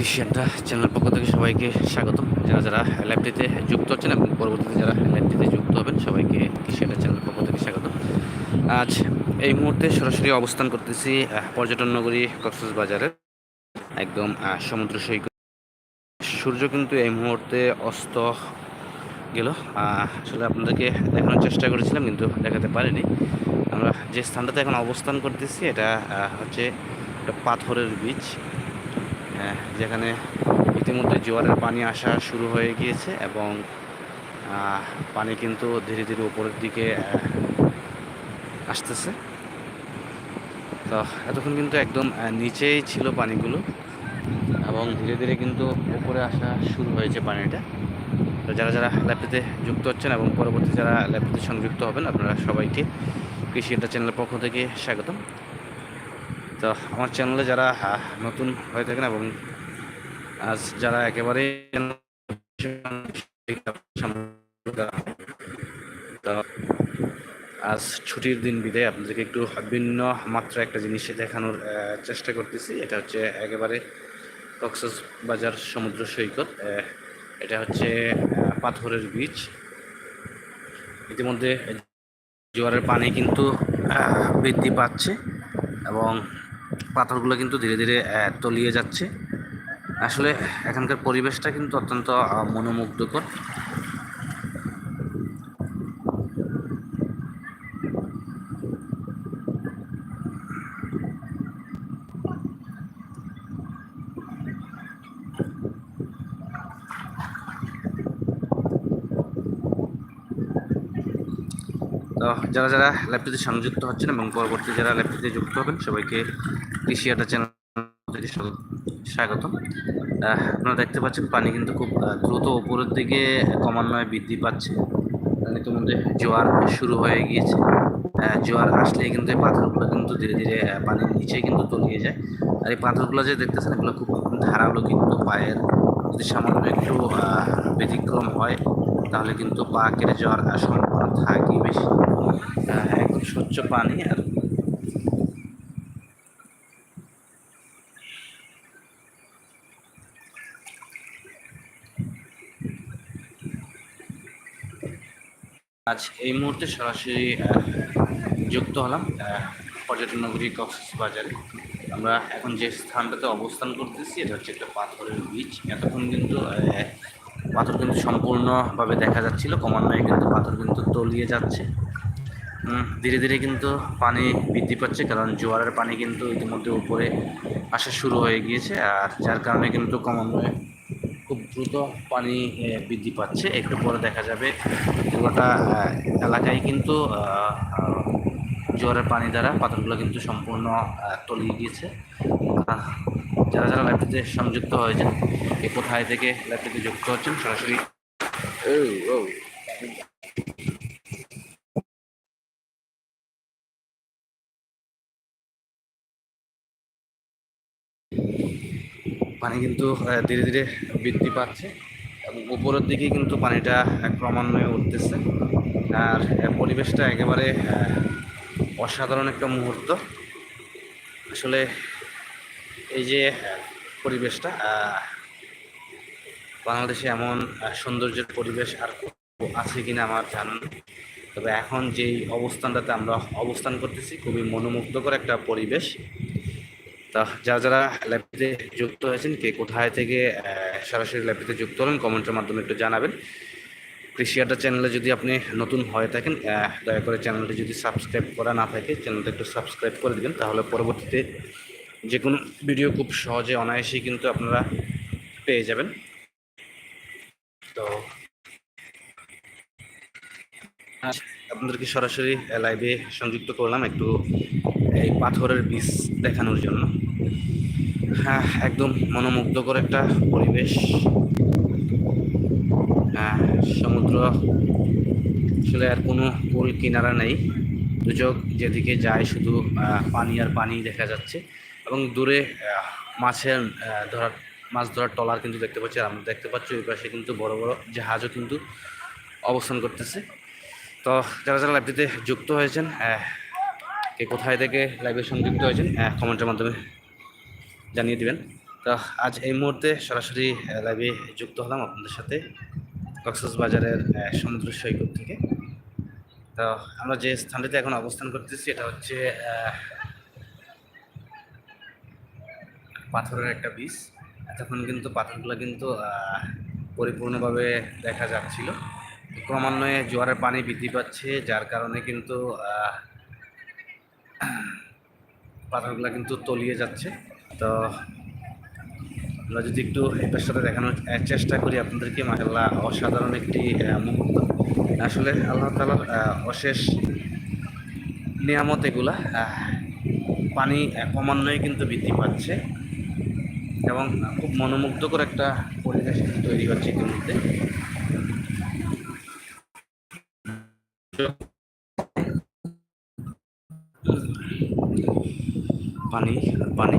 ক্রিশ্চিয়ানটা channel পক্ষ থেকে সবাইকে স্বাগত যারা যারা ল্যাবটিতে যুক্ত হচ্ছেন এবং পরবর্তীতে যারা ল্যাবটিতে যুক্ত হবেন সবাইকে ক্রিশ্চিয়ানটা চ্যানেল পক্ষ থেকে স্বাগত আজ এই মুহূর্তে সরাসরি অবস্থান করতেছি পর্যটন নগরী কক্সবাজারে। একদম সমুদ্র সৈকত। সূর্য কিন্তু এই মুহূর্তে অস্ত গেল। আসলে আপনাদেরকে দেখানোর চেষ্টা করেছিলাম কিন্তু দেখাতে পারিনি। আমরা যে স্থানটাতে এখন অবস্থান করতেছি এটা হচ্ছে একটা পাথরের আহ, যেখানে ইতিমধ্যে জোয়ারের পানি আসা শুরু হয়ে গিয়েছে এবং পানি কিন্তু ধীরে ধীরে উপরের দিকে আসতেছে। তো এতক্ষণ কিন্তু একদম নিচেই ছিল পানিগুলো এবং ধীরে ধীরে কিন্তু উপরে আসা শুরু হয়েছে পানিটা। তো যারা যারা ল্যাবটিতে যুক্ত হচ্ছেন এবং পরবর্তী যারা ল্যাবটিতে সংযুক্ত হবেন, আপনারা সবাইকে কৃষি এটা চ্যানেলের পক্ষ থেকে স্বাগতম। তো আমার চ্যানেলে যারা নতুন হয়ে থাকেন এবং আজ যারা একেবারে আজ ছুটির দিন বিদায়, আপনাদেরকে একটু ভিন্ন মাত্রা একটা জিনিস দেখানোর চেষ্টা করতেছি। এটা হচ্ছে একেবারে কক্সাস বাজার সমুদ্র সৈকত এটা হচ্ছে পাথরের বীচ ইতিমধ্যে জোয়ারের পানি কিন্তু বৃদ্ধি পাচ্ছে এবং পাথরগুলো কিন্তু ধীরে ধীরে তলিয়ে যাচ্ছে। আসলে এখানকার পরিবেশটা কিন্তু অত্যন্ত মনোমুগ্ধকর। তো যারা যারা ল্যাপটিতে সংযুক্ত হচ্ছেন এবং পরবর্তী যারা ল্যাপটিতে যুক্ত হবেন, সবাইকে কৃষি আটা চ্যানেল স্বাগত। আপনারা দেখতে পাচ্ছেন, পানি কিন্তু খুব দ্রুত উপরের দিকে ক্রমান্বয়ে বৃদ্ধি পাচ্ছে। ইতিমধ্যে জোয়ার শুরু হয়ে গিয়েছে। জোয়ার আসলেই কিন্তু এই পাথরগুলো কিন্তু ধীরে ধীরে পানির নিচে কিন্তু তলিয়ে যায়। আর এই পাথরগুলো যে দেখতেছেন, এগুলো খুব ধারালো কিন্তু পায়ের যদি সামান্য একটু ব্যতিক্রম হয়। তাহলে কিন্তু যাওয়ার আহ, সম্ভাবনা থাকেই বেশি। একদম স্বচ্ছ পানি আর আজ এই মুহূর্তে সরাসরি যুক্ত হলাম পর্যটন নগরী কক্সবাজারে। আমরা এখন যে স্থানটাতে অবস্থান করতেছি এটা হচ্ছে একটা পাথরের বীচ এতক্ষণ কিন্তু পাথর কিন্তু সম্পূর্ণভাবে দেখা যাচ্ছিল, ক্রমান্বয়ে কিন্তু পাথর কিন্তু তলিয়ে যাচ্ছে। ধীরে ধীরে কিন্তু পানি বৃদ্ধি পাচ্ছে, কারণ জোয়ারের পানি কিন্তু ইতিমধ্যে উপরে আসা শুরু হয়ে গিয়েছে, আর যার কারণে কিন্তু ক্রমান্বয়ে খুব দ্রুত পানি বৃদ্ধি পাচ্ছে। একটু পরে দেখা যাবে পুরোটা এলাকায় কিন্তু জোয়ারের পানি দ্বারা পাথরগুলো কিন্তু সম্পূর্ণ তলিয়ে গিয়েছে। যারা যারা ল্যাবটিতে সংযুক্ত হয়েছেন এ কোথায় থেকে ল্যাবটিতে যুক্ত হচ্ছেন, সরাসরি পানি কিন্তু ধীরে ধীরে বৃদ্ধি পাচ্ছে এবং উপরের দিকে কিন্তু পানিটা ক্রমান্বয়ে উঠতেছে। আর পরিবেশটা একেবারে অসাধারণ একটা মুহূর্ত। আসলে এই যে পরিবেশটা বাংলাদেশে এমন সৌন্দর্যের পরিবেশ আর আছে কিনা আমার জানা তবে এখন যেই অবস্থানটাতে আমরা অবস্থান করতেছি, খুবই মনোমুগ্ধকর একটা পরিবেশ। তা যারা যারা ল্যাবটিতে যুক্ত হয়েছেন, কে কোথায় থেকে সরাসরি ল্যাবটিতে যুক্ত হলেন, কমেন্টের মাধ্যমে একটু জানাবেন। কৃষি আড্ডা চ্যানেলে যদি আপনি নতুন হয়ে থাকেন দয়া করে চ্যানেলটি যদি সাবস্ক্রাইব করা না থাকে, চ্যানেলটা একটু সাবস্ক্রাইব করে দিবেন, তাহলে পরবর্তীতে যে কোনো ভিডিও খুব সহজে অনায়াসেই কিন্তু আপনারা পেয়ে যাবেন। তো আপনাদেরকে সরাসরি লাইভে সংযুক্ত করলাম একটু এই পাথরের বীজ দেখানোর জন্য। হ্যাঁ একদম মনোমুগ্ধকর একটা পরিবেশ। হ্যাঁ সমুদ্র, আসলে আর কোনো কুল কিনারা নেই। দুচোখ যেদিকে যায় শুধু পানি আর পানি দেখা যাচ্ছে। এবং দূরে মাছের ধরার, মাছ ধরার টলার কিন্তু দেখতে পাচ্ছি, আর আমরা দেখতে পাচ্ছি ওই পাশে কিন্তু বড় বড় জাহাজও কিন্তু অবস্থান করতেছে। তো যারা যারা লাইভটিতে যুক্ত হয়েছেন কে কোথায় থেকে লাইভে সংযুক্ত হয়েছেন কমেন্টের মাধ্যমে জানিয়ে দিবেন। তো আজ এই মুহূর্তে সরাসরি লাইভে যুক্ত হলাম আপনাদের সাথে কক্সবাজারের সমুদ্র সৈকত থেকে। তো আমরা যে স্থানটিতে এখন অবস্থান করতেছি, এটা হচ্ছে পাথরের একটা বীজ। তখন কিন্তু পাথরগুলো কিন্তু পরিপূর্ণভাবে দেখা যাচ্ছিল। ক্রমান্বয়ে জোয়ারের পানি বৃদ্ধি পাচ্ছে, যার কারণে কিন্তু পাথরগুলো কিন্তু তলিয়ে যাচ্ছে। তো আমরা যদি একটু এটার সাথে দেখানোর চেষ্টা করি আপনাদেরকে মাসাল্লাহ অসাধারণ একটি মুহূর্ত। আসলে আল্লাহ তালার অশেষ নিয়ামত এগুলা পানি ক্রমান্বয়ে কিন্তু বৃদ্ধি পাচ্ছে। এবং খুব মনোমুগ্ধকর একটা পরিবেশ তৈরি হচ্ছে ইতিমধ্যে। পানি পানি।